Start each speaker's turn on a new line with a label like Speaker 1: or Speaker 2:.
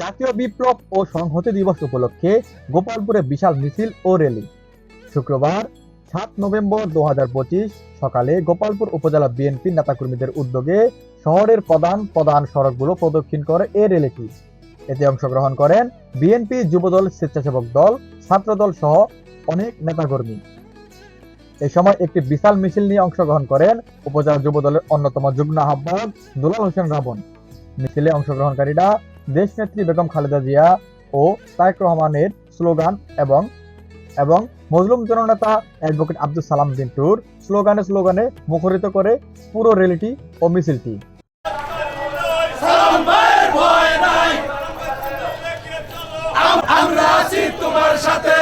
Speaker 1: জাতীয় বিপ্লব ও সংহতি দিবস উপলক্ষে গোপালপুরে বিশাল মিছিল ও র্যালি। শুক্রবার, সাত নভেম্বর দু সকালে গোপালপুর উপজেলা বিএনপি নেতাকর্মীদের উদ্যোগে শহরের প্রধান প্রধান সড়কগুলো প্রদক্ষিণ করে এই র্যালিটি। এতে অংশগ্রহণ করেন বিএনপি যুবদল স্বেচ্ছাসেবক দল, ছাত্রদল সহ অনেক নেতাকর্মী। এই সময় একটি বিশাল মিছিল নিয়ে অংশগ্রহণ করেন উপজেলা যুবদলের অন্যতম যুগ্ম আহ্বায়ক দুলাল হোসেন রাবণ। মিছিলে অংশগ্রহণকারীরা দেশনেত্রী বেগম খালেদা জিয়া ও সাইক রহমানের স্লোগান এবং এবং মজলুম জননেতা অ্যাডভোকেট আব্দুল সালাম জিন্টুর স্লোগানে স্লোগানে মুখরিত করে পুরো রেলিটি ও মিছিলটি। তোমার সাথে।